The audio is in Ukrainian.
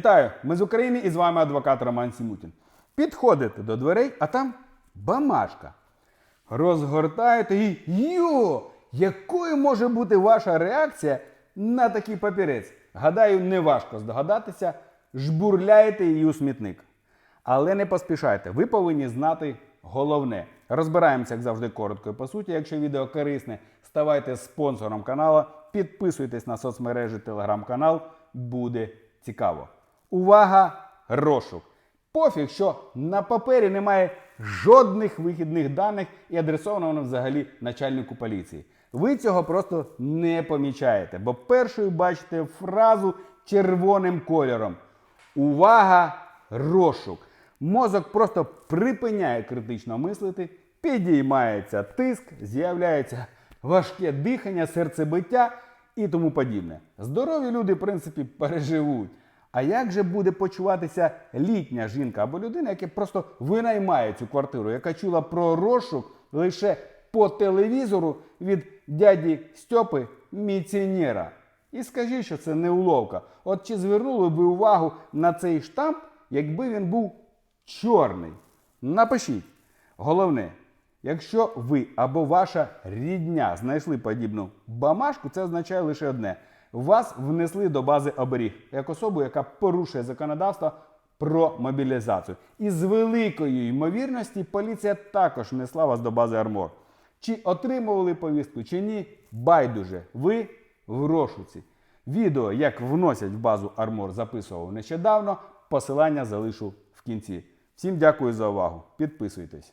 Вітаю! Ми з України і з вами адвокат Роман Сімутін. Підходите до дверей, а там бамашка. Розгортаєте і йо! Якою може бути ваша реакція на такий папірець? Гадаю, неважко здогадатися, жбурляєте її у смітник. Але не поспішайте, ви повинні знати головне. Розбираємося, як завжди, коротко і по суті. Якщо відео корисне, ставайте спонсором каналу, підписуйтесь на соцмережі телеграм-канал, буде цікаво. Увага! Розшук! Пофіг, що на папері немає жодних вихідних даних і адресовано воно взагалі начальнику поліції. Ви цього просто не помічаєте, бо першою бачите фразу червоним кольором. Увага! Розшук! Мозок просто припиняє критично мислити, підіймається тиск, з'являється важке дихання, серцебиття і тому подібне. Здорові люди, в принципі, переживуть. А як же буде почуватися літня жінка або людина, яка просто винаймає цю квартиру, яка чула про розшук лише по телевізору від дяді Стьопи міціонера? І скажіть, що це не уловка. От чи звернули ви увагу на цей штамп, якби він був чорний? Напишіть. Головне, якщо ви або ваша рідня знайшли подібну бамашку, це означає лише одне: вас внесли до бази оберіг як особу, яка порушує законодавство про мобілізацію. І з великою ймовірності поліція також внесла вас до бази Армор. Чи отримували повістку, чи ні, байдуже, ви в розшуці. Відео, як вносять в базу Армор, записував нещодавно. Посилання залишу в кінці. Всім дякую за увагу. Підписуйтесь.